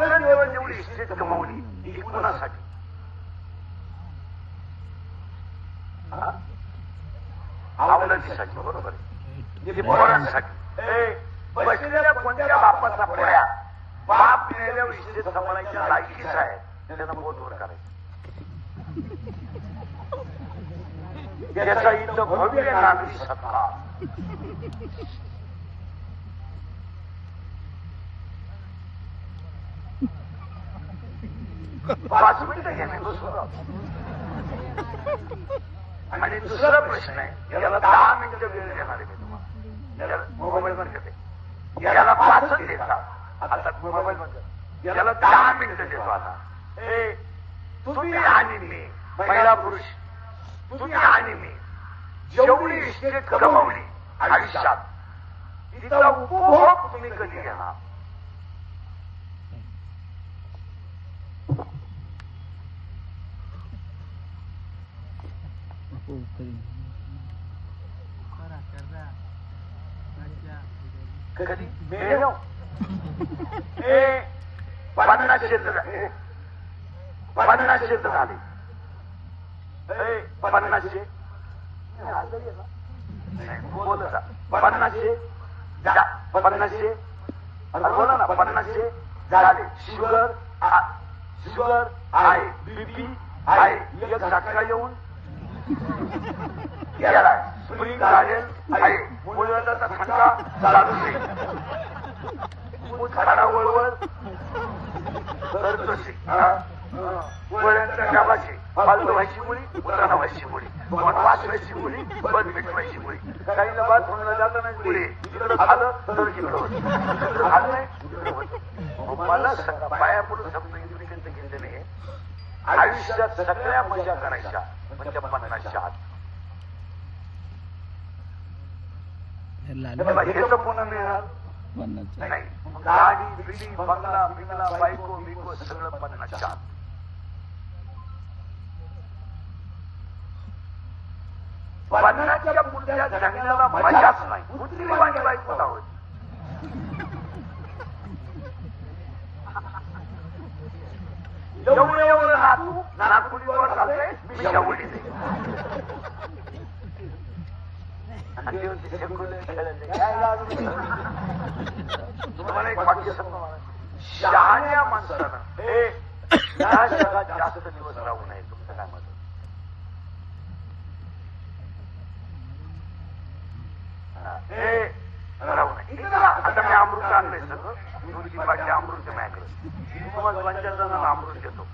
रात्रंदिवस जेवढी इस्टेट कमवली ही कोणासाठी? हा? बरोबर. आहे पोरांसाठी. बसलेल्या कोणत्या बापाचा पोळ्या? बाप इस्टेट आहे. त्यांना करायचं. त्याचा इथं भव्य नागरी सत्ता पाच मिनिटं घेणे दुसरं आणि दुसरा प्रश्न आहे याला दहा मिनिटं वेळ देणार आहे मी तुम्हाला याला मोबाईल बंद करते याला पाचच देतात आता मोबाईल बंद याला दहा मिनिटं देतो आता ए तुम्ही आणि मी महिला पुरुष तुम्ही आणि मी जेवढी इस्टेट कमवली आयुष्यात तिचा उपभोग तुम्ही कधी घेणार कधी मेलो ए पन्नास क्षेत्र पन्नास क्षेत्र झाले. पन्नासशे बोल पन्नासशे पन्नासशे बोला ना पन्नासशे झाले. शुगर शुगर आहे. बीपी आहे. एक येऊन येऊन गेला स्प्रिंग गार्डन आहे मुलाचा थंडा चालू खडा वळवळ वळ्यांच्या गावाची फालतू व्हायची मुली पुराणा व्हायची मुली व्हायची मुली व्हायची मुली. काही बाद म्हणलं नाही मुली तिकडं आलं तर तिकडं झालं नाही मला पाया घेतले नाही. आयुष्यात सगळ्या मजा करायच्या. म्हणजे पन्नासच्या आत पुन्हा मिळणार. गाडी बिडी बंगला बिंगला बायको बिको सगळं पन्नासच्या पन्नासच्या पुढच्या जगण्याला मजाच नाही. कुठली वाणी बायको लावत एवढं एवढं नातू नागपुरीवर चालतंय? मी शेवटी तुम्हाला एक वाक्य सांगतो शहाण्या माणसानं हे या जगात जास्त दिवस राहू नये तुमचं काय मत हे राहू नये आता मी अमृत आणलंय सगळं दोन तीन अमृत माझ्याकडे तुम्हाला पंचायत जणांना अमृत देतो